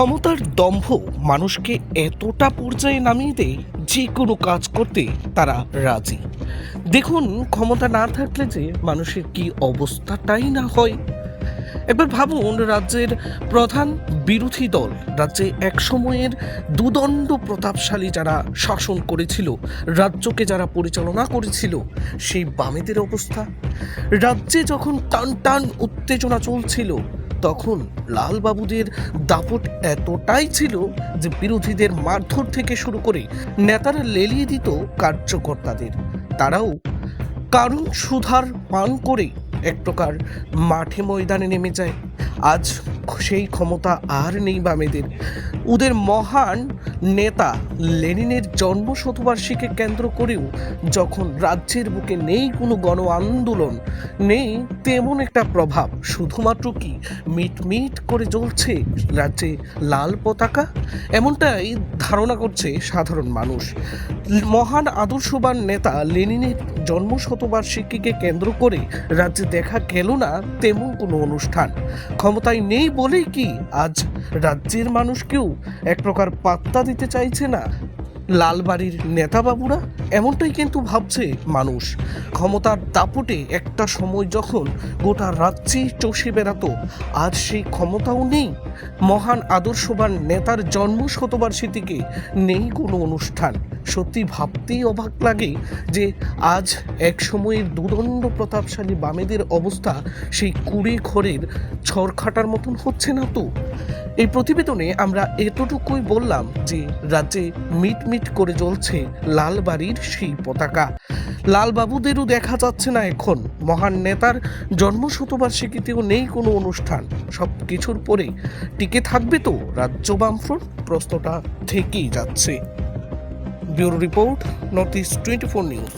ক্ষমতার দম্ভ মানুষকে এতটা পর্যায়ে নামিয়ে দেয় যে কোনো কাজ করতে তারা রাজি। দেখুন, ক্ষমতা না থাকলে যে মানুষের কি অবস্থাটাই না হয়। একবার ভাবুন, রাজ্যের প্রধান বিরোধী দল, রাজ্যে এক সময়ের দুদণ্ড প্রতাপশালী যারা শাসন করেছিল, রাজ্যকে যারা পরিচালনা করেছিল, সেই বামেদের অবস্থা। রাজ্যে যখন টান টান উত্তেজনা চলছিল তখন লালবাবুদের দাপট এতটাই ছিল যে বিরোধীদের মারধর থেকে শুরু করে নেতারা লেলিয়ে দিত কার্যকর্তাদের। তারাও কারণ সুধার পান করে এক প্রকার মাঠে ময়দানে নেমে যায়। আজ সেই ক্ষমতা আর নেই বামেদের। ওদের মহান নেতা লেনিনের জন্ম শতবার্ষিকী কেন্দ্র করেও যখন রাজ্যের বুকে নেই কোনো গণ আন্দোলন নেই তেমন একটা প্রভাব, শুধুমাত্র কি মিট মিট করে জ্বলছে রাজ্যে লাল পতাকা? এমনটাই ধারণা করছে সাধারণ মানুষ। মহান আদর্শবান নেতা লেনিনের জন্ম শতবার্ষিকীকে কেন্দ্র করে রাজ্যে দেখা গেল না তেমন কোনো অনুষ্ঠান। ক্ষমতায় নেই বলেই কি আজ রাজ্যের মানুষকেও এক প্রকার পাত্তা দিতে চাইছে না। লালবাড়ির নেতাবাবুরা এমনটাই কিন্তু ভাবছে মানুষ। ক্ষমতার দাপটে একটা সময় যখন গোটা রাজ্যে চষে বেড়াতো, আর সেই ক্ষমতাও নেই। মহান আদর্শবান নেতার জন্ম শতবার্ষিকীকে নেই কোনো অনুষ্ঠান। সত্যি ভাবতেই অবাক লাগে যে আজ এক সময়ের দুদণ্ড প্রতাপশালী বামেদের অবস্থা সেই কুড়ি ঘরের ছড়খাটার মতন হচ্ছে না তো? এই প্রতিবেদনে আমরা এতটুকুই বললাম যে রাজ্যে মিট মিট করে জ্বলছে লালবাড়ির সেই পতাকা। লালবাবুদেরও দেখা যাচ্ছে না এখন। মহান নেতার জন্ম শতবার্ষিকীতেও নেই কোনো অনুষ্ঠান। সব কিছুর পরে টিকে থাকবে তো রাজ্য বামফ্রন্ট? প্রশ্নটা থেকেই যাচ্ছে। Bureau report, north east twenty four news.